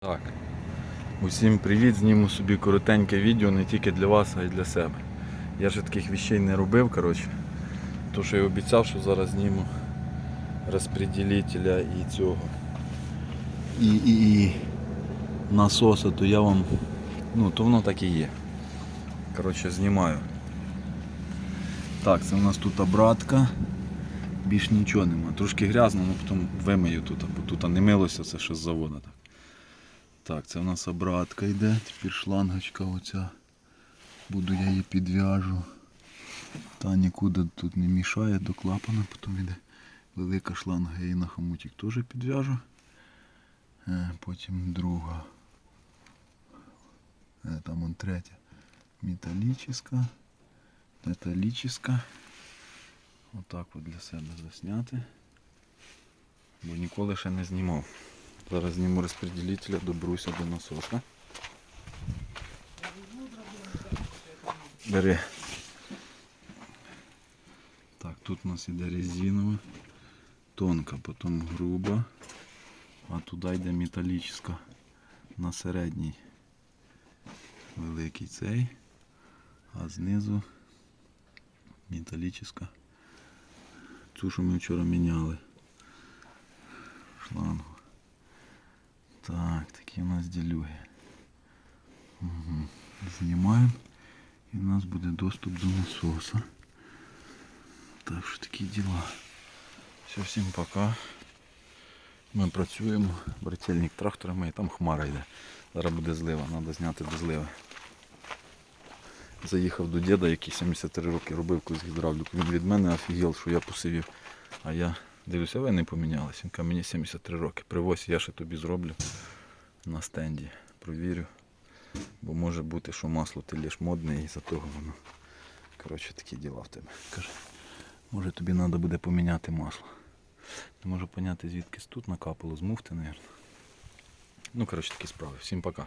Так. Усім привіт, зніму собі коротеньке відео не тільки для вас, а й для себе. Я ж таких вещей не робив, коротше. То, що я обіцяв, що зараз зніму розпреділителя і цього. І, і, і насоса, то я вам. Ну, то воно так і є. Коротше, знімаю. Так, це у нас тут обратка. Більш нічого нема. Трошки грязно, але потім вимию тут, бо тут не милося, це ще з заводу. Так. Так, це в нас обратка йде, тепер шлангочка оця. Буду я її підв'яжу. Та нікуди тут не мішає до клапана, потім йде велика шланга, я її на хомутик теж підв'яжу. Е, Потім друга. Е, Там он третя. Металічна. Металічна. Отак от для себе засняти. Бо ніколи ще не знімав. Зараз зніму розпределителя, добруся до насоса. Бери. Так, тут у нас іде резинова, тонка, потім груба, а туди йде металічна на середній великий цей, а знизу металічна. Цю, що ми вчора міняли. Шлангу. Так, такі нас ділюги. Угу. Знімаємо і у нас буде доступ до насоса. Так що такі діла. Все, всім пока. Ми працюємо, брательник тракторами і там хмара йде. Зараз буде злива, треба зняти до зливи. Заїхав до діда, який 73 роки робив колись гідравліку. Він від мене офігел, що я посивів. А я дивлюся, ви не помінялися. Він каже, мені 73 роки. Привозь, я ще тобі зроблю на стенді. Провірю. Бо може бути, що масло ти ліж модне і за того воно. Коротше, такі діла в тебе. Каже, може тобі треба буде поміняти масло. Не можу поняти, звідки тут накапало, з мабуть. Ну, коротше, такі справи. Всім пока.